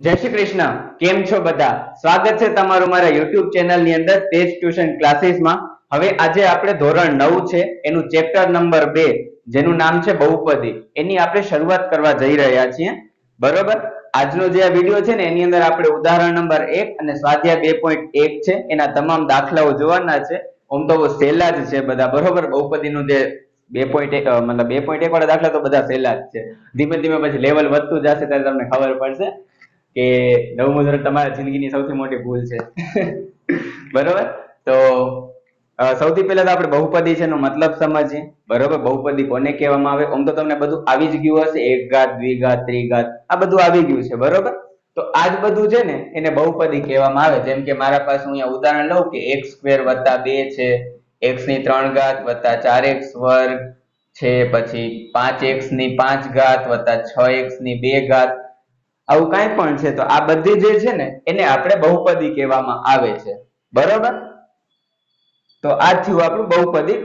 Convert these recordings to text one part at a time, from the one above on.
જય શ્રી કૃષ્ણ. કેમ છો બધા? સ્વાગત છે તમારું મારા YouTube ચેનલની અંદર તેજ ટ્યુશન ક્લાસીસમાં. હવે આજે આપણે ધોરણ નવ છે, એનું ચેપ્ટર નંબર બે, જેનું નામ છે બહુપદી. એની આપણે શરૂઆત કરવા જઈ રહ્યા છીએ. બરોબર? આજનો જે આ વીડિયો છે ને, એની અંદર આપણે ઉદાહરણ નંબર એક અને સ્વાધ્યાય બે પોઈન્ટ એક છે, એના તમામ દાખલાઓ જોવાના છે. આમ તો સહેલા જ છે બધા. બરોબર? બહુપદીનું જે બે પોઈન્ટ એક મતલબ બે પોઈન્ટ એક વાળા દાખલા તો બધા સહેલા જ છે. ધીમે ધીમે પછી લેવલ વધતું જશે ત્યારે તમને ખબર પડશે. કે નવમું ધોરણ તમારા જિંદગીની સૌથી મોટી ભૂલ છે. બરોબર? તો સૌથી પહેલા તો આપણે બહુપદી છે મતલબ સમજીએ. બરોબર? બહુપદી કોને કહેવામાં આવે? આમ તો તમને બધું આવી જ ગયું હશે. એક ઘાત દ્વિઘાત ત્રિઘાત આ બધું આવી ગયું છે. બરોબર? તો આ જ બધું છે ને, એને બહુપદી કહેવામાં આવે. જેમ કે મારા પાસે હું અહીંયા ઉદાહરણ લઉં કે એક સ્ક્વેર વત્તા બે છે. એક્સની ત્રણ ઘાત વત્તા ચાર એક્સ વર્ગ છે. પછી પાંચ એક્સની પાંચ ઘાત વત્તા છ એક્સની બે ઘાત. આવું કાંઈ પણ છે, તો આ બધી જે છે ને, એને આપણે બહુપદી કહેવામાં આવે છે. બરોબર? તો આ થયું આપણું બહુપદી.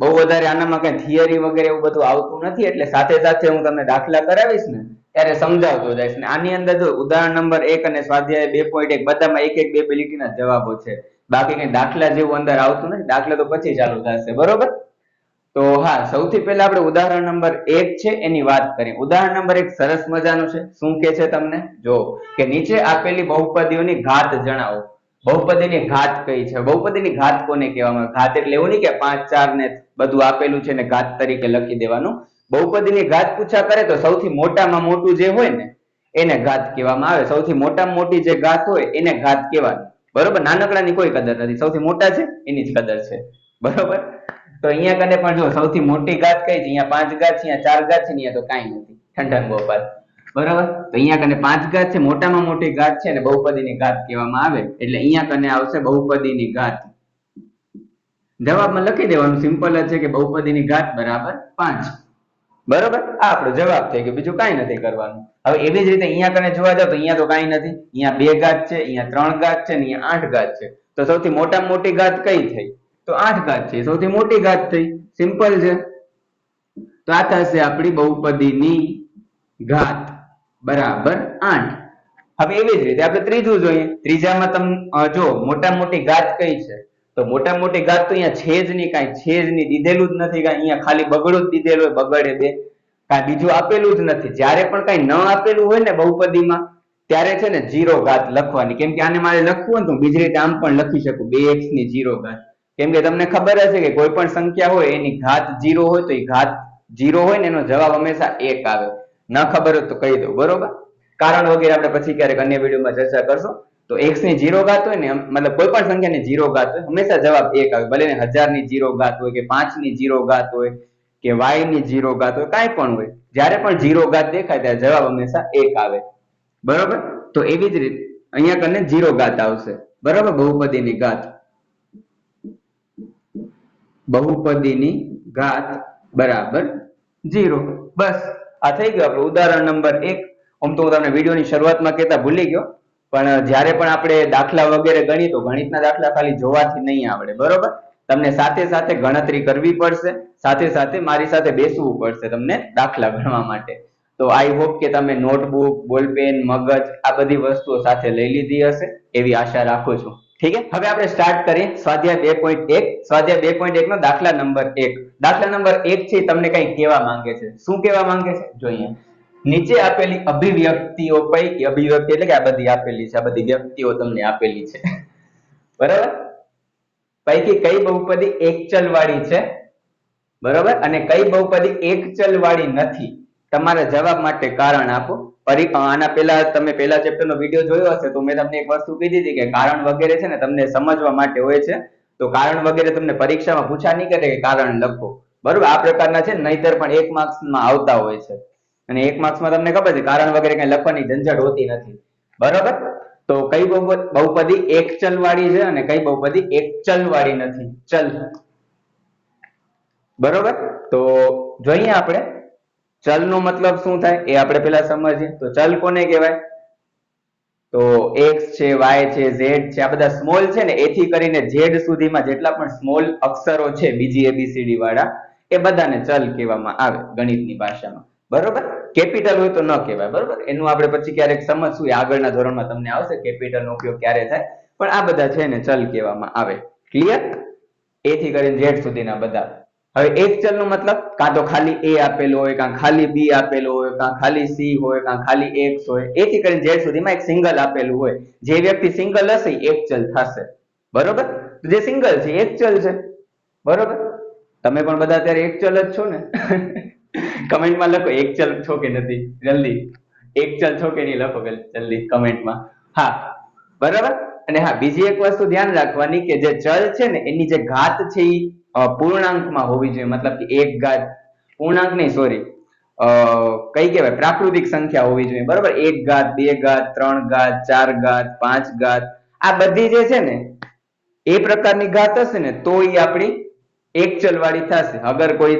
બહુ વધારે આનામાં કઈ થિયરી વગેરે એવું બધું આવતું નથી, એટલે સાથે સાથે હું તમને દાખલા કરાવીશ ને, ત્યારે સમજાવતો જઈશ. ને આની અંદર જો ઉદાહરણ નંબર એક અને સ્વાધ્યાય બે પોઈન્ટ એક, બધામાં એક એક બે બે લીટીના જવાબો છે. બાકી કઈ દાખલા જેવું અંદર આવતું નથી. દાખલા તો પછી ચાલુ થશે. બરોબર? તો હા, સૌથી પહેલા આપણે ઉદાહરણ નંબર એક છે, એની વાત કરીએ. ઉદાહરણ નંબર એક સરસ મજાનું છે. શું કે છે તમને? જો કે નીચે આપેલી બહુપદીઓની ઘાત જણાવો. બહુપદીની ઘાત કઈ છે? બહુપદીની ઘાત કોને કહેવામાં ઘાત એટલે એવું નહીં કે પાંચ, ચાર ને બધું આપેલું છે ને ઘાત તરીકે લખી દેવાનું. બહુપદીની ઘાત પૂછા કરે તો સૌથી મોટામાં મોટું જે હોય ને, એને ઘાત કહેવામાં આવે. સૌથી મોટામાં મોટી જે ઘાત હોય, એને ઘાત કહેવાની. બરોબર? નાનકડાની કોઈ કદર નથી. સૌથી મોટા છે, એની જ કદર છે. બરોબર? તો અહીંયા કને પણ જો સૌથી મોટી ઘાત કઈ છે? અહીંયા પાંચ ઘાત છે, અહીંયા ચાર ઘાત છે અહીંયા તો કાંઈ નથી. ઠંડન ગોપાલ બરાબર? તો અહીંયા કને પાંચ ઘાત છે, મોટામાં મોટી ઘાત છે ને બહુપદીની ઘાત કહેવામાં આવે. એટલે અહીંયા કને આવશે બહુપદીની ઘાત જવાબમાં લખી દેવાનું, સિમ્પલ જ છે કે બહુપદીની ઘાત બરાબર પાંચ. બરોબર? આ આપણો જવાબ થઈ ગયો, બીજું કાંઈ નથી કરવાનું. હવે એવી જ રીતે અહીંયા કને જોવા જાવ તો અહીંયા તો કાંઈ નથી. અહીંયા બે ઘાત છે, અહીંયા ત્રણ ઘાત છે ને અહીંયા આઠ ઘાત છે. તો સૌથી મોટામાં મોટી ઘાત કઈ થઈ? તો આઠ ઘાત છે. સૌથી મોટી ઘાત થઈ. સિમ્પલ છે. તો આ થશે આપણી બહુપદીની ઘાત. બરાબર આઠ. હવે એવી જ રીતે આપણે ત્રીજું જોઈએ. ત્રીજામાં તમે જો મોટા મોટી ઘાત કઈ છે? તો મોટા મોટી ઘાત તો અહીંયા છે જ નહીં, કાંઈ છે જ નહીં. દીધેલું જ નથી, કાંઈ અહીંયા ખાલી બગડું જ દીધેલું હોય, બગડે બે. કાંઈ બીજું આપેલું જ નથી. જ્યારે પણ કાંઈ ન આપેલું હોય ને બહુપદીમાં, ત્યારે છે ને જીરો ઘાત લખવાની. કેમ કે આને મારે લખવું હોય ને તો બીજી રીતે આમ પણ લખી શકું. બે એક્સની જીરો ઘાત. કેમ કે તમને ખબર હશે કે કોઈ પણ સંખ્યા હોય, એની ઘાત જીરો હોય તો એ ઘાત જીરો હોય ને એનો જવાબ હંમેશા એક આવે. ન ખબર હોય તો કહી દો બરોબર? કારણ વગેરે આપણે પછી ક્યારેક અન્ય વિડીયોમાં ચર્ચા કરશું. તો એક્સની જીરો ઘાત હોય ને મતલબ કોઈ પણ સંખ્યાની જીરો ઘાત હોય, હંમેશા જવાબ એક આવે. ભલે ને હજારની જીરો ઘાત હોય કે પાંચની જીરો ઘાત હોય કે વાયની જીરો ઘાત હોય, કાંઈ પણ હોય. જ્યારે પણ જીરો ઘાત દેખાય ત્યારે જવાબ હંમેશા એક આવે. બરોબર? તો એવી જ રીતે, અહીંયા કને જીરો ઘાત આવશે. બરોબર? બહુપદીની ઘાત. બહુપદીની ઘાત બરાબર જીરો બસ આ થઈ ગયું આપણું ઉદાહરણ નંબર એક. આમ તો હું તમને વિડીયોની શરૂઆતમાં કહેતા ભૂલી ગયો, પણ જ્યારે પણ આપણે દાખલા વગેરે ગણી તો ગણિતના દાખલા ખાલી જોવાથી નહીં આવડે, બરોબર? તમને સાથે સાથે ગણતરી કરવી પડશે, સાથે સાથે મારી સાથે બેસવું પડશે તમને દાખલા ગણવા માટે. તો આઈ હોપ કે તમે નોટબુક બોલપેન, મગજ, આ બધી વસ્તુઓ સાથે લઈ લીધી હશે, એવી આશા રાખું છું. ઠીક છે? હવે આપણે સ્ટાર્ટ કરીએ. સ્વાધ્યાય બે પોઈન્ટ એક. સ્વાધ્યાય બે પોઈન્ટ એક નો દાખલા નંબર એક. દાખલા નંબર એક છે તમને કઈ કહેવા માંગે છે? શું કહેવા માંગે છે? જોઈએ. નીચે આપેલી અભિવ્યક્તિઓ પૈકી, અભિવ્યક્તિ એટલે કે આ બધી આપેલી છે, આ બધી વ્યક્તિઓ તમને આપેલી છે. બરાબર? પૈકી કઈ બહુપદી એકચલ વાળી છે? બરાબર? અને કઈ બહુપદી એકચલ વાળી નથી? તમારા જવાબ માટે કારણ આપો. પરી આના પહેલા તમે પહેલા ચેપ્ટરનો વીડિયો જોયો હશે, તો મેં તમને એક વસ્તુ કીધી હતી કે કારણ વગેરે છે ને તમને સમજવા માટે હોય છે. તો કારણ વગેરે તમને પરીક્ષામાં પૂછા નહીં કરે કે કારણ લખો. બરોબર? આ પ્રકારના છે નહીતર પણ એક માર્ક્સમાં આવતા હોય છે. અને એક માર્ક્સમાં તમને ખબર છે, કારણ વગેરે કઈ લખવાની ઝંઝટ હોતી નથી. બરોબર? તો કઈ બહુપદી એક ચલ વાળી છે અને કઈ બહુપદી એક ચલ વાળી નથી. ચલ. બરોબર? તો જોઈએ આપણે. ચલ નો મતલબ શું થાય? એ આપણે પેલા સમજીએ. તો ચલ કોને કહેવાય? તો x છે, y છે, z છે, આ બધા સ્મોલ છે ને, એથી કરીને z સુધીમાં જેટલા પણ સ્મોલ અક્ષરો છે, બીજી એબીસીડી વાળા, એ બધાને ચલ કહેવામાં આવે ગણિતની ભાષામાં. બરોબર? કેપિટલ હોય તો ન કહેવાય, બરોબર? એનું આપણે પછી ક્યારેક સમજશું આગળના ધોરણમાં તમને આવશે કેપિટલ નો ઉપયોગ ક્યારે થાય? પણ આ બધા છે ને ચલ કહેવામાં આવે. ક્લિયર એ થી કરીને ઝેડ સુધીના બધા હવે એક ચલ નો મતલબ કાં તો ખાલી એ આપેલો હોય, કાં ખાલી બી આપેલો હોય, કાં ખાલી સી હોય, કાં ખાલી એક્સ હોય. એ થી કરીને ઝેડ સુધીમાં એક સિંગલ આપેલું હોય. જે વ્યક્તિ સિંગલ હશે એક ચલ થશે. બરોબર? જે સિંગલ છે એક ચલ છે. બરોબર? તમે પણ બધા અત્યારે એક ચલ જ છો ને? કમેન્ટમાં લખો, એક ચલ છો કે નથી? જલ્દી. એક ચલ છો કે નહીં લખો જલ્દી કમેન્ટમાં. હા. બરાબર? અને હા, બીજી એક વસ્તુ ધ્યાન રાખવાની કે જે ચલ છે ને, એની જે ઘાત છે એ પૂર્ણાંકમાં હોવી જોઈએ. મતલબ કે એક ઘાત પૂર્ણાંક નહીં સોરી કઈ કહેવાય? પ્રાકૃતિક સંખ્યા હોવી જોઈએ. બરાબર? એક ઘાત બે ઘાત ત્રણ ઘાત ચાર ઘાત પાંચ ઘાત આ બધી જે છે ને, એ પ્રકારની ઘાત હશે ને, તો એ આપણી એક ચલવાળી થશે. અગર કોઈ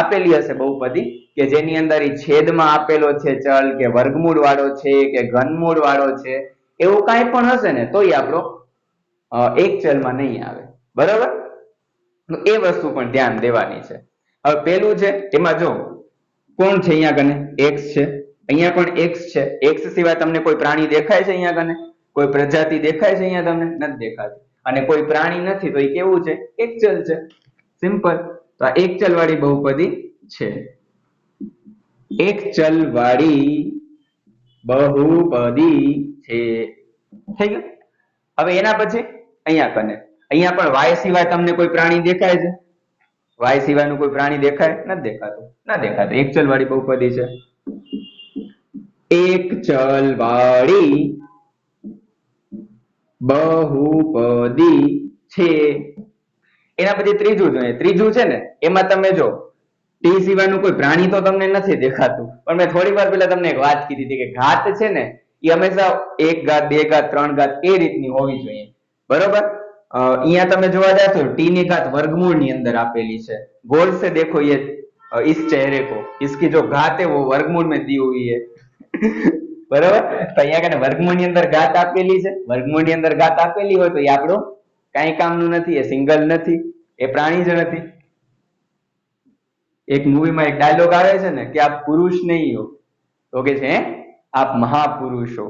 આપેલી હશે બહુપદી, કે જેની અંદર એ છેદમાં આપેલો છે ચલ, કે વર્ગમૂળ વાળો છે, કે ઘનમૂળ વાળો છે, એવું કાંઈ પણ હશે ને, તો એ આપણો એક ચલમાં નહીં આવે. બરાબર? એ વસ્તુ પણ ધ્યાન દેવાની છે. હવે પેલું છે, એમાં જો કોણ છે અહીંયા કને x છે. અહીંયા પણ x છે. X સિવાય તમને કોઈ પ્રાણી દેખાય છે અહીંયા કને કોઈ પ્રજાતિ દેખાય છે અહીંયા તમને? નથી દેખાતી. અને કોઈ પ્રાણી નથી, તો એ કેવું છે? એક ચલ છે. સિમ્પલ તો આ એક ચલ વાળી બહુપદી છે. એક ચલ વાળી બહુપદી છે. થઈ ગયું? હવે એના પછી અહીંયા કને અહીંયા પણ વાય સિવાય તમને કોઈ પ્રાણી દેખાય છે? વાય સિવાયનું કોઈ પ્રાણી દેખાય? નથી દેખાતું. ના દેખાતું. એક ચલ વાળી બહુપદી છે. એક ચલ વાળી બહુપદી છે. એના પછી ત્રીજું જોઈએ. ત્રીજું છે ને, એમાં તમે જો, ટી સિવાયનું કોઈ પ્રાણી તો તમને નથી દેખાતું. પણ મેં થોડી વાર પહેલા તમને એક વાત કીધી હતી કે ઘાત છે ને, એ હંમેશા એક ઘાત, બે ઘાત, ત્રણ ઘાત એ રીતની હોવી જોઈએ. બરોબર? અહીંયા તમે જોવા જાવ તો ટી ની ઘાત વર્ગમૂળ ની અંદર આપેલી છે ગોળ से देखो ये अ, इस चेहरे को इसकी जो घात है वो वर्गमूल में दी हुई है બરોબર તો અહીંયા કને વર્ગમૂળ ની અંદર ઘાત આપેલી છે વર્ગમૂળ ની અંદર ઘાત આપેલી હોય તો એ આપણું કાંઈ કામનું નથી એ સિંગલ નથી એ પ્રાણી જ નથી એક મૂવીમાં એક ડાયલોગ આવે છે ને કે આપ પુરુષ નહીં હો તો કે છે "હે? આપ મહાપુરુષ હો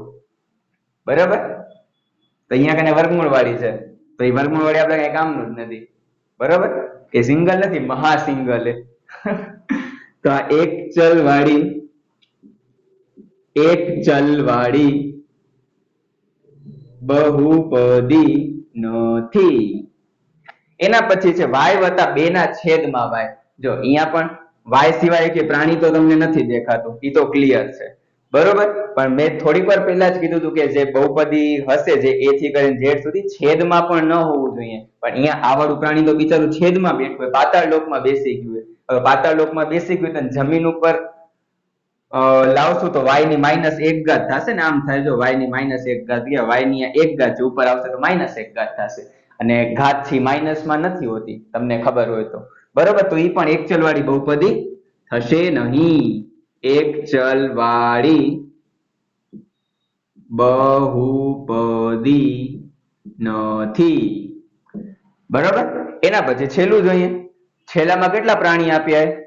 બરાબર તો અહીંયા કને વર્ગમૂળ વાળી છે તો એ આપણે કઈ કામનું જ નથી. બરોબર? એ સિંગલ નથી મહાસિંગલ એ તો આ એક ચલ વાળી એક ચલ વાળી બહુપદી નથી. એના પછી છે વાય વત્તા બે ના છેદમાં વાય. જો અહીંયા પણ વાય સિવાય કે પ્રાણી તો તમને નથી દેખાતું એ તો ક્લિયર છે. બરોબર? પણ મેં થોડીક વાર પહેલા જ કીધું હતું કે જે બહુપદી હશે, જે a થી કરીને z સુધી, છેદમાં પણ ન હોવું જોઈએ. પણ અહીંયા આ પ્રાણી તો બિચારું છેદમાં બેઠું હોય. પાતાળ લોકમાં બેસી ગયું હવે પાતાળ લોકમાં બેસી ગયું હોય જમીન ઉપર લાવશું તો y ની માઇનસ એક ઘાત થશે ને? આમ થાય જો y ની માઇનસ એક ઘાત ગયા, y ની એક ઘાત છે, ઉપર આવશે તો માઇનસ એક ઘાત થશે. અને ઘાતથી માઇનસમાં નથી હોતી, તમને ખબર હોય તો. બરોબર? તો એ પણ એક ચલ વાળી બહુપદી થશે નહીં. એક ચલ વાળી બહુપદી નથી. બરોબર? એના પછી છેલ્લું જોઈએ. છેલ્લામાં કેટલા પ્રાણી આપ્યા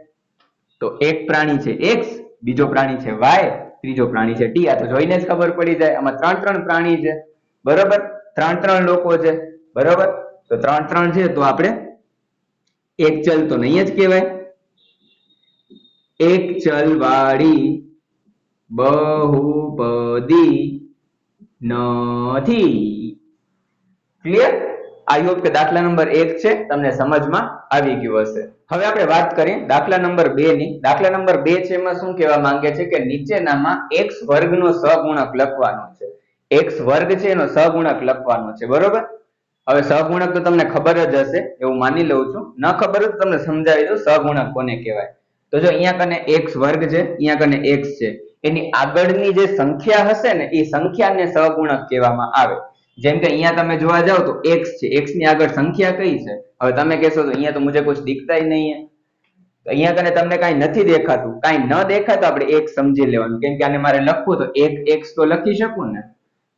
તો એક પ્રાણી છે એક્સ બીજો પ્રાણી છે વાય ત્રીજો પ્રાણી છે ટી આ તો જોઈને જ ખબર પડી જાય. આમાં ત્રણ ત્રણ પ્રાણી છે. બરોબર? ત્રણ ત્રણ લોકો છે. બરોબર? તો ત્રણ ત્રણ છે તો આપણે એક ચલ તો નહીં જ કહેવાય. એક ચલ વાળી બહુપદી નથી. ક્લિયર આઈ હોપ કે દાખલા નંબર એક છે. તમને સમજમાં આવી ગયું હશે. હવે આપણે વાત કરીએ દાખલા નંબર બે ની. દાખલા નંબર બે છે એમાં શું કહેવા માંગે છે કે નીચેનામાં x વર્ગનો સહગુણક લખવાનો છે. x વર્ગ છે એનો સહગુણક લખવાનો છે. બરોબર? હવે સહગુણક તો તમને ખબર જ હશે, એવું માની લઉં છું. ન ખબર તો તમને સમજાવી દઉં, સહગુણક કોને કહેવાય? તો જો અહીંયા કને એક્સ વર્ગ છે, અહીંયા કને એક્સ છે. એની આગળની જે સંખ્યા હશે ને, એ સંખ્યાને સહગુણક કહેવામાં આવે. જેમ કે અહીંયા તમે જોવા જાવ તો એક્સ છે એક્સની આગળ સંખ્યા કઈ છે? હવે તમે કહેશો તો અહીંયા તો મુજે કોઈ દીખતા નહીં તો અહીંયા કને તમને કાંઈ નથી દેખાતું. કાંઈ ન દેખાતું આપણે એક સમજી લેવાનું. કેમ કે આને મારે લખવું તો એક એક્સ તો લખી શકું ને.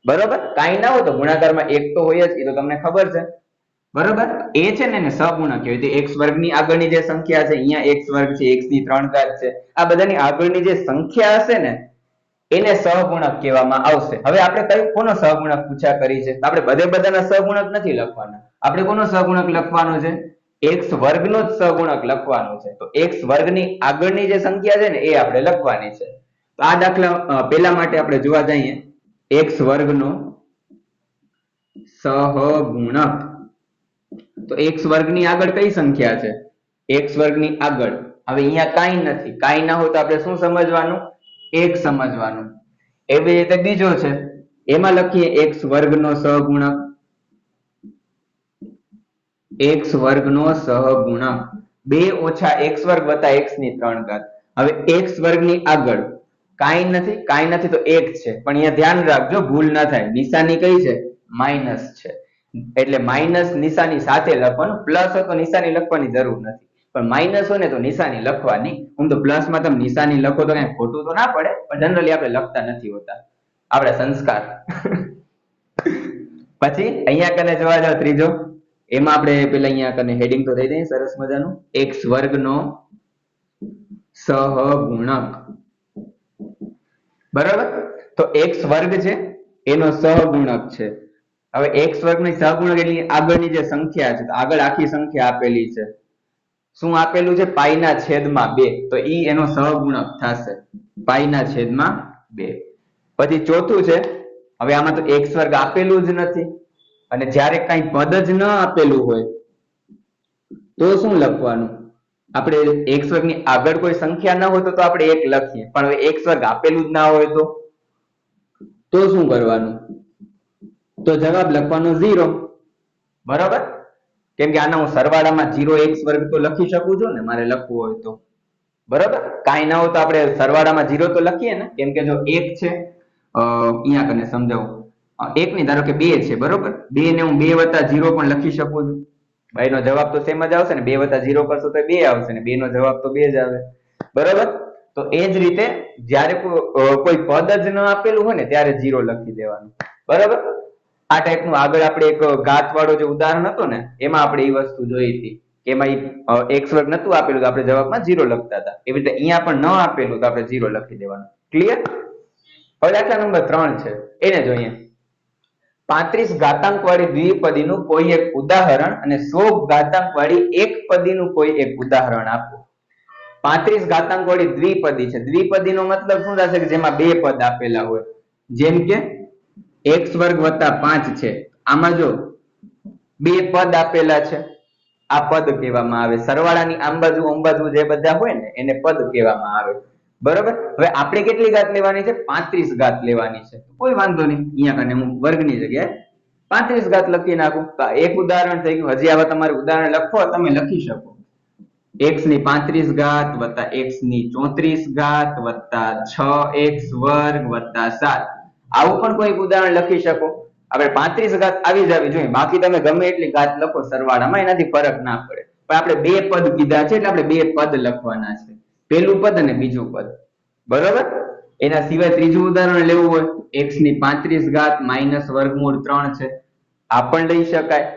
બરોબર? કાંઈ ના હોય તો ગુણાકારમાં એક તો હોય જ, એ તો તમને ખબર છે. બરોબર? એ છે ને એને સહગુણક કહેવાય. તો x વર્ગની આગળની જે સંખ્યા છે, અહીંયા x વર્ગ છે x ની ત્રણ ઘાત છે. આ બધાની આગળની જે સંખ્યા હશે ને, એને સહગુણક કહેવામાં આવશે. હવે આપણે કઈ કોનો સહગુણક પૂછા કરી છે? આપણે બધે બધાના સહગુણક નથી લખવાના. આપણે કોનો સહગુણક લખવાનો છે? x વર્ગનો જ સહગુણક લખવાનો છે. તો x વર્ગની આગળની જે સંખ્યા છે ને, એ આપણે લખવાની છે. તો આ દાખલા પહેલા માટે આપણે જોવા જઈએ. x વર્ગનો સહગુણક. તો x વર્ગની આગળ કઈ સંખ્યા છે? x વર્ગની આગળ. હવે અહીંયા કાંઈ નથી. કાંઈ ના હોય તો આપણે શું સમજવાનું? એક સમજવાનું. એવી રીતે બીજો છે. એમાં લખીએ x વર્ગનો સહગુણક. x વર્ગનો સહગુણક. બે ઓછા x વર્ગ વત્તા x ની ત્રણ ઘાત. હવે x વર્ગની આગળ. કાંઈ નથી. કાંઈ નથી તો એક છે. પણ અહીંયા ધ્યાન રાખજો, ભૂલ ના થાય. નિશાની કઈ છે? માઇનસ છે. એટલે માઇનસ નિશાની સાથે લખવાનું પ્લસ હોય તો નિશાની લખવાની જરૂર નથી. પણ માઇનસ હોય ને તો નિશાની લખવાની. હું તો પ્લસમાં તમે નિશાની લખો તો કઈ ખોટું તો ના પડે, પણ જનરલી આપણે લખતા નથી હોતા. આપણે સંસ્કાર. પછી અહીંયા કને જોવા જાવ ત્રીજો. એમાં આપણે પેલા અહીંયા કને હેડિંગ તો થઈ દઈએ, સરસ મજાનું. X વર્ગનો સહગુણક. બરાબર? તો એક વર્ગ છે, એનો સહગુણક છે. હવે x વર્ગની સહગુણક એટલે આગળની જે સંખ્યા છે આગળ આખી સંખ્યા આપેલી છે. શું આપેલું છે? પાઈ ના છેદમાં બે. તો ઈ એનો સહગુણક થશે. પાઈ ના છેદમાં બે. પછી ચોથું છે, હવે આમાં તો એક્સ વર્ગ આપેલું જ નથી. અને જ્યારે કઈ પદ જ ન આપેલું હોય, તો શું લખવાનું? આપણે એક્સ વર્ગની આગળ કોઈ સંખ્યા ના હોય તો તો આપણે એક લખીએ. પણ હવે એક્સ વર્ગ આપેલું જ ના હોય તો? તો શું કરવાનું? તો જવાબ લખવાનો ઝીરો બરાબર? કેમ કે આના હું સરવાળામાં ઝીરો એક્સ વર્ગ તો લખી શકું છું ને, મારે લખવું હોય તો. બરાબર? કાંઈ ના હોય તો આપણે સરવાળામાં ઝીરો તો લખીએ ને. કેમ કે જો એક છે અહીંયા કને સમજાવું. એક ની ધારો કે બે છે, બરોબર? બે ને હું બે વત્તા ઝીરો પણ લખી શકું છું. ભાઈ નો જવાબ તો સેમ જ આવશે ને, બે વત્તા ઝીરો કરશો તો બે આવશે ને બે નો જવાબ તો બે જ આવે. બરાબર? તો એ જ રીતે જ્યારે કોઈ પદ જ ન આપેલું હોય ને, ત્યારે જીરો લખી દેવાનું. બરાબર? આ ટાઈપનું આગળ આપણે એક ઘાત વાળો જે ઉદાહરણ હતો ને, એમાં આપણે એ વસ્તુ જોઈ હતી એમાં એક્સ વર્ગ નતું આપેલું આપણે જવાબમાં ઝીરો લખતા હતા. એવી રીતે અહીંયા પણ ન આપેલું તો આપણે ઝીરો લખી દેવાનું. ક્લિયર હવે દાખલા નંબર ત્રણ છે. એને જોઈએ. પાંત્રીસ ઘાતાંક વાળી દ્વિપદીનું કોઈ એક ઉદાહરણ અને સો ઘાતાંક વાળી એક પદીનું કોઈ એક ઉદાહરણ આપો. પાંત્રીસ ઘાતાંક વાળી દ્વિપદી છે. દ્વિપદીનો મતલબ શું થશે કે જેમાં બે પદ આપેલા હોય. જેમ કે એક્સ વર્ગ વત્તા પાંચ છે. આમાં જો બે પદ આપેલા છે, આ પદ કહેવામાં આવે. સરવાળાની આમ બાજુ આમ બાજુ જે બધા હોય ને, એને પદ કહેવામાં આવે. બરોબર? હવે આપણે કેટલી ઘાત લેવાની છે? પાંત્રીસ ઘાત લેવાની છે. કોઈ વાંધો નહીં. અહીંયા કને હું વર્ગની જગ્યાએ પાંત્રીસ ઘાત લખી નાખું. એક ઉદાહરણ થઈ ગયું. હજી આવા તમારે ઉદાહરણ લખો તમે લખી શકો. X ની પાંત્રીસ ઘાત વત્તા x ની ચોત્રીસ ઘાત વત્તા છ એક્સ વર્ગ વત્તા સાત. આવું પણ કોઈ ઉદાહરણ લખી શકો. આપણે પાંત્રીસ ઘાત આવી જવી જોઈએ. બાકી તમે ગમે એટલી ઘાત લખો, સરવાળામાં એનાથી ફરક ના પડે. પણ આપણે બે પદ કીધા છે એટલે આપણે બે પદ લખવાના છે. પેલું પદ અને બીજું પદ. બરોબર? એના સિવાય ત્રીજું ઉદાહરણ લેવું હોય. એક્સની પાંત્રીસ ઘાત માઇનસ વર્ગમૂળ ત્રણ છે. આ પણ લઈ શકાય.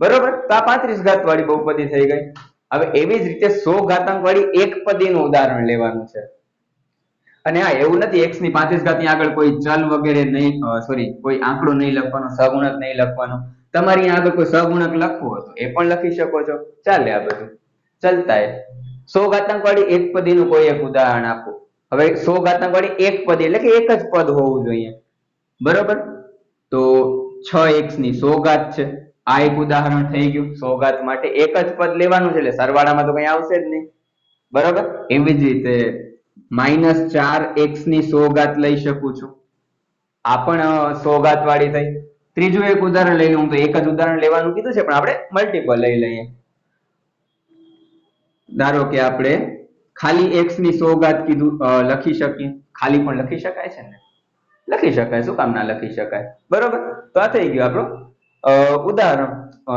બરોબર? તો આ પાંત્રીસ ઘાત વાળી બહુપદી થઈ ગઈ. હવે એવી જ રીતે સો ઘાતાંક વાળી એક પદીનું ઉદાહરણ લેવાનું છે. અને હા, એવું નથી, x ની પાંત્રીસ ઘાતની આગળ કોઈ ચલ વગેરે નહીં સોરી કોઈ આંકડો નહીં લખવાનો સહગુણક નહીં લખવાનો. તમારી આગળ કોઈ સહગુણક લખવું હોય તો એ પણ લખી શકો છો. ચાલે આ બધું. ચાલતા સો ઘાતાંક વાળી એક પદીનું કોઈ એક ઉદાહરણ આપો. હવે સો ઘાતાંક વાળી એક પદ, એટલે કે એક જ પદ હોવું જોઈએ. બરોબર? તો છ એક્સની સો ઘાત છે. આ એક ઉદાહરણ થઈ ગયું. સો ઘાત માટે એક જ પદ લેવાનું છે, એટલે સરવાળામાં તો કઈ આવશે જ નહીં. બરોબર? એવી જ રીતે માઇનસ ચાર એક્સની સો લઈ શકું છું. આ પણ સોગાત વાળી થઈ. ત્રીજું એક ઉદાહરણ લઈ લઉં, તો એક જ ઉદાહરણ લેવાનું કીધું છે, પણ આપણે મલ્ટિપલ લઈ લઈએ. ધારો કે આપણે ખાલી એક્સની સો કીધું લખી શકીએ. ખાલી પણ લખી શકાય છે ને? લખી શકાય, શું કામ ના લખી શકાય? બરોબર? તો આ થઈ ગયું આપણું ઉદાહરણ.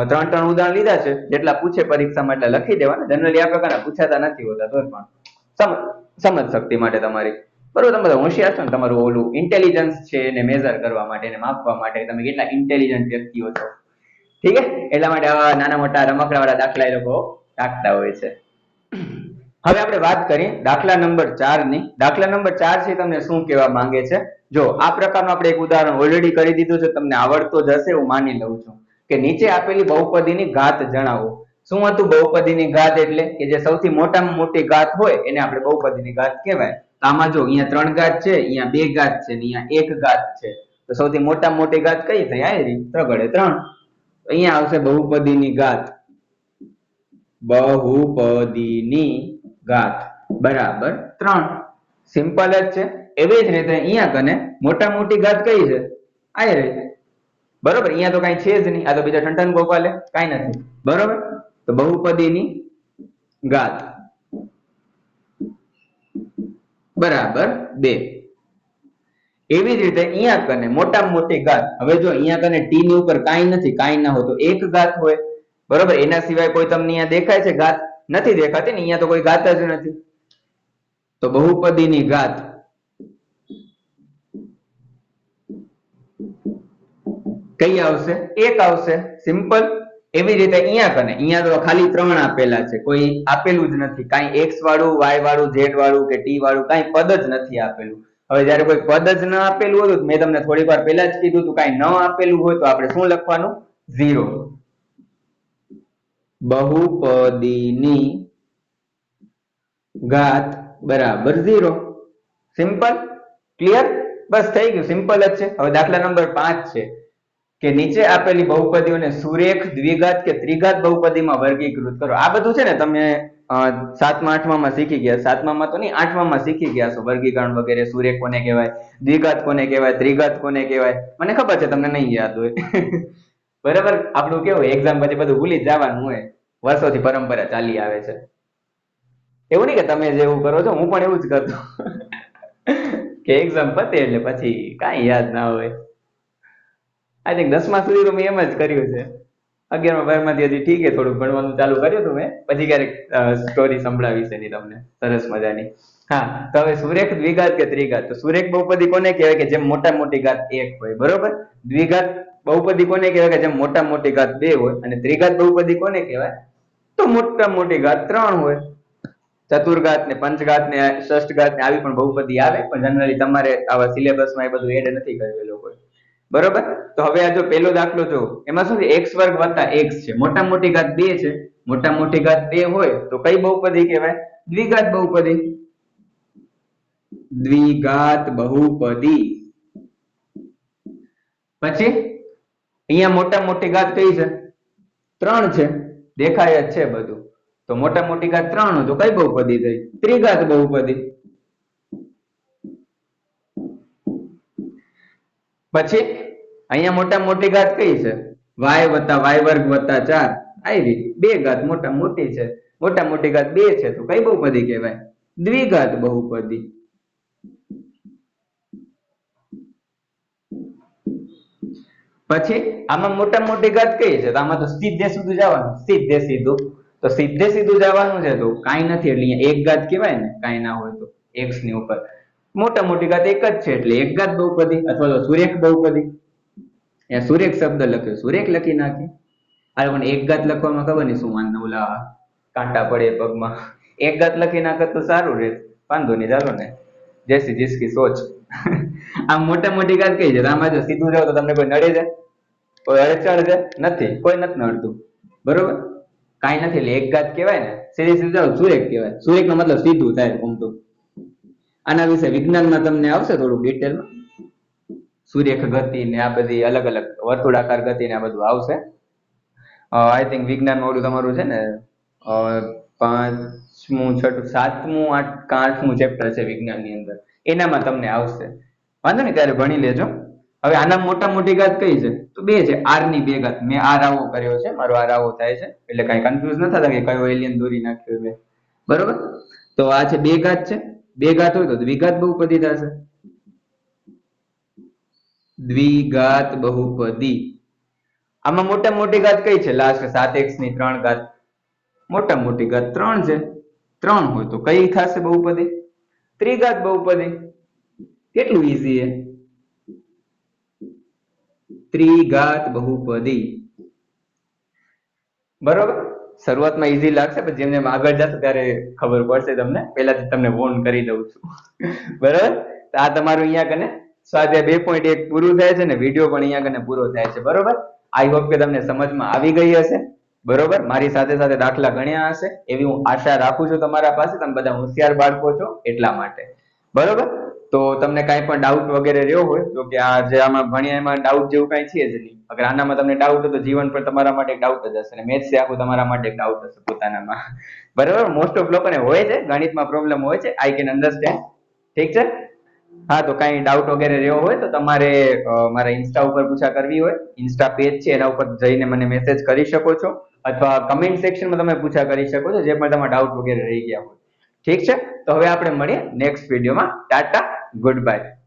ત્રણ ત્રણ ઉદાહરણ લીધા છે, જેટલા પૂછે પરીક્ષામાં એટલા લખી દેવાના. જનરલી આ પ્રકારના પૂછાતા નથી હોતા તો પણ. સમજ શક્તિ માટે તમારી. બરોબર, તમે હોશિયાર છો ને, તમારું ઓલું ઇન્ટેલિજન્સ છે એને મેઝર કરવા માટે એને માપવા માટે તમે કેટલા ઇન્ટેલિજન્ટ વ્યક્તિઓ છો. ઠીક છે? એટલા માટે આવા નાના મોટા રમકડા વાળા દાખલા એ લોકો રાખતા હોય છે. હવે આપણે વાત કરીએ દાખલા નંબર ચારની. દાખલા નંબર ચારથી તમને શું કહેવા માંગે છે? જો આ પ્રકારનું આપણે એક ઉદાહરણ ઓલરેડી કરી દીધું છે, તમને આવડતો જ હશે, હું માની લઉં છું. કે નીચે આપેલી બહુપદીની ઘાત જણાવો. શું હતું બહુપદીની ઘાત એટલે કે જે સૌથી મોટામાં મોટી ઘાત હોય એને આપણે બહુપદીની ઘાત કહેવાય. તો આમાં જો અહીંયા ત્રણ ઘાત છે, અહીંયા બે ઘાત છે અહીંયા એક ઘાત છે. તો સૌથી મોટામાં મોટી ઘાત કઈ થઈ? આયરી ત્રગડે ત્રણ. અહીંયા આવશે બહુપદીની ઘાત. બહુપદીની ઘાત. બરાબર ત્રણ. સિમ્પલ જ છે. એવી જ રીતે અહીંયા કને મોટા મોટી ઘાત કઈ છે? આયરી બરોબર? અહીંયા તો કઈ છે જ નહીં. આ તો બીજા ઠંઠન ગોપાલે. કઈ નથી. બરોબર? તો બહુપદીની ઘાત. બરાબર બે. એવી જ રીતે અહીંયા કને મોટામાં મોટી ઘાત. હવે જો અહીંયા કને ટી ની ઉપર કાંઈ નથી, કાંઈ ના હોય તો એક ઘાત હોય. બરોબર? એના સિવાય કોઈ તમને અહીંયા દેખાય છે ઘાત? નથી દેખાતી ને? અહીંયા તો કોઈ ઘાત જ નથી. તો બહુપદીની ઘાત. કઈ આવશે? એક આવશે. સિમ્પલ. એવી રીતે અહીંયા કને અહીંયા તો ખાલી ત્રણ આપેલા છે. કોઈ આપેલું જ નથી. કાંઈ એક્સ વાળું વાય વાળું ઝેડ વાળું કે ટી વાળું કાંઈ પદ જ નથી આપેલું. હવે જ્યારે કોઈ પદ જ ન આપેલું હોય તો મેં તમને થોડી વાર પહેલા જ કીધું હતું, કાંઈ ન આપેલું હોય તો આપણે શું લખવાનું? ઝીરો બહુપદીની ઘાત બરાબર ઝીરો સિમ્પલ ક્લિયર બસ થઈ ગયું. સિમ્પલ જ છે. હવે દાખલા નંબર પાંચ છે. કે નીચે આપેલી બહુપદીઓને સુરેખ, દ્વિઘાત કે ત્રિઘાત બહુપદીમાં વર્ગીકૃત કરો. આ બધું છે ને તમે સાતમા, આઠમામાં શીખી ગયા. સાતમામાં તો નહીં, આઠમામાં શીખી ગયા છો વર્ગીકરણ વગેરે સુરેખ કોને કહેવાય, દ્વિઘાત કોને કહેવાય, ત્રિઘાત કોને કહેવાય? મને ખબર છે, તમને નહીં યાદ હોય. બરાબર? આપણું કેવું એક્ઝામ પછી બધું ભૂલી જવાનું હોય. વર્ષોથી પરંપરા ચાલી આવે છે. એવું નહીં કે તમે જેવું કરો છો, હું પણ એવું જ કરતો. કે એક્ઝામ પતે એટલે પછી કાંઈ યાદ ના હોય. આઈ થિંક દસમા સુધી તો મેં એમ જ કર્યું છે. અગિયારમા બારમાંથી હજી ઠીક છે થોડુંક ભણવાનું ચાલુ કર્યું હતું મેં. પછી ક્યારેક સ્ટોરી સંભળાવી છે એની તમને. સરસ મજાની. હા, તો હવે સુરેખ દ્વિઘાત કે ત્રિઘાત? તો સુરેખ બહુપદી કોને કહેવાય કે જેમ મોટા મોટી ઘાત એક હોય, બરોબર? દ્વિઘાત બહુપદી કોને કહેવાય કે જેમ મોટા મોટી ઘાત બે હોય, અને ત્રિઘાત બહુપદી કોને કહેવાય? તો મોટા મોટી ઘાત ત્રણ હોય. ચતુર્ઘાત ને પંચઘાત ને ષષ્ઠઘાત ને આવી પણ બહુપદી આવે, પણ જનરલી તમારે આવા સિલેબસમાં એ બધું એડ નથી કર્યું એ લોકોએ. બરોબર? તો હવે આ જો પેલો દાખલો જો એમાં શું છે? X વર્ગ વત્તા છે. મોટા મોટી ઘાત બે છે. મોટા મોટી ઘાત બે હોય તો કઈ બહુપદી કહેવાય? દ્વિઘાત બહુપદી. દ્વિઘાત બહુપદી. પછી અહીંયા મોટા મોટી ઘાત કઈ છે? ત્રણ છે. દેખાય જ છે બધું. તો મોટા મોટી ઘાત ત્રણ તો કઈ બહુપદી થઈ? ત્રિઘાત બહુપદી. પછી અહીંયા મોટા મોટી ઘાત કઈ છે? વાય વત્તા વાય વર્ગ વત્તા ચાર. આવી બે ઘાત મોટા મોટી છે. મોટા મોટી ઘાત બે છે તો કઈ બહુપદી કહેવાય? દ્વિઘાત બહુપદી. પછી આમાં મોટા મોટી ઘાત કઈ છે? તો આમાં તો સીધે સીધું જવાનું. સીધે સીધું. તો સીધે સીધું જવાનું છે તો કાંઈ નથી. એટલે અહીંયા એક ઘાત કહેવાય ને, કાંઈ ના હોય તો. એક્સની ઉપર. મોટા મોટી ઘાત એક જ છે એટલે એક ઘાત બહુપદી અથવા તો સુરેખ બહુપદી. અહીંયા સુરેખ શબ્દ લખ્યો. સુરેખ લખી નાખી. આ પણ એક ઘાત લખવામાં ખબર નહીં શું વાંધો, ઓલા કાંટા પડે પગમાં. એક ઘાત લખી નાખત તો સારું રહે. વાંધો નહીં, ચાલો ને. જૈસી જીસકી સોચ. આમ મોટા મોટી ઘાત કઈ છે? આમાં જો સીધું જાવ તો તમને કોઈ નડે છે? કોઈ અડચણ છે? નથી. કોઈ નથી નડતું. બરોબર? કાંઈ નથી, એટલે એક ઘાત કહેવાય ને. સીધી સીધું સુરેખ કહેવાય. સુરેખ નો મતલબ સીધું થાય, આમ તો. આના વિશે વિજ્ઞાનમાં તમને આવશે થોડું ડિટેલમાં સુરેખ ગતિ ને આ બધી અલગ અલગ વર્તુળાકાર ગતિ ને આ બધું આવશે. આઈ થિંક વિજ્ઞાન મોડું તમારું છે ને પાંચમું, છઠ્ઠું, સાતમું, આઠ, આઠમું ચેપ્ટર છે વિજ્ઞાનની અંદર. એનામાં તમને આવશે. વાંધો નહીં, ત્યારે ભણી લેજો. હવે આના મોટા મોટી ઘાત કઈ છે? તો બે છે. આરની બે ઘાત મેં આર આવો કર્યો છે. મારો આર આવો થાય છે. એટલે કઈ કન્ફ્યુઝ ન થતા કે કયો એલિયન દોરી નાખ્યો બરોબર? તો આ છે બે ઘાત છે. બે ઘાત હોય તો દ્વિઘાત બહુપદી થશે. દ્વિઘાત બહુપદી. આમાં મોટા મોટી ઘાત કઈ છે? લાસ્ટ સાત એક્સની ત્રણ ઘાત. મોટા મોટી ઘાત ત્રણ છે. ત્રણ હોય તો કઈ થશે બહુપદી? ત્રિઘાત બહુપદી. કેટલું ઈઝી છે? ત્રિઘાત બહુપદી. બરોબર? શરૂઆતમાં ઈઝી લાગશે, પણ જેમ જેમ આગળ જશે ત્યારે ખબર પડશે તમને. પહેલાથી તમને વોર્ન કરી દઉં છું. બરાબર? તો આ તમારું અહીંયા કને સ્વાધ્યાય બે પોઈન્ટ એક પૂરું થાય છે ને વીડિયો પણ અહીંયા કને પૂરો થાય છે. બરોબર? આઈ હોપ કે તમને સમજમાં આવી ગઈ હશે. બરોબર? મારી સાથે સાથે દાખલા ગણ્યા હશે. એવી હું આશા રાખું છું તમારા પાસે. તમે બધા હોશિયાર બાળકો છો એટલા માટે. બરોબર? તો તમને કાંઈ પણ ડાઉટ વગેરે રહ્યો હોય, તો કે આ જે આમાં ભણ્યા એમાં ડાઉટ જેવું કાંઈ છે જ નહીં. અગર આનામાં તમને ડાઉટ હોય તો જીવન પર તમારા માટે ડાઉટ જ હશે અને મેથ્સ આખું તમારા માટે ડાઉટ હશે પોતાનામાં. બરાબર? મોસ્ટ ઓફ લોકોને હોય છે, ગણિતમાં પ્રોબ્લેમ હોય છે આઈ કેન અન્ડરસ્ટેન્ડ ઠીક છે? હા, તો કાંઈ ડાઉટ વગેરે રહ્યો હોય તો તમારે મારા ઇન્સ્ટા ઉપર પૂછા કરવી હોય. ઇન્સ્ટા પેજ છે, એના ઉપર જઈને મને મેસેજ કરી શકો છો. અથવા કમેન્ટ સેક્શનમાં તમે પૂછા કરી શકો છો, જે પણ તમારા ડાઉટ વગેરે રહી ગયા હોય. ઠીક છે? તો હવે આપણે મળીએ નેક્સ્ટ વિડીયોમાં ટાટા. goodbye.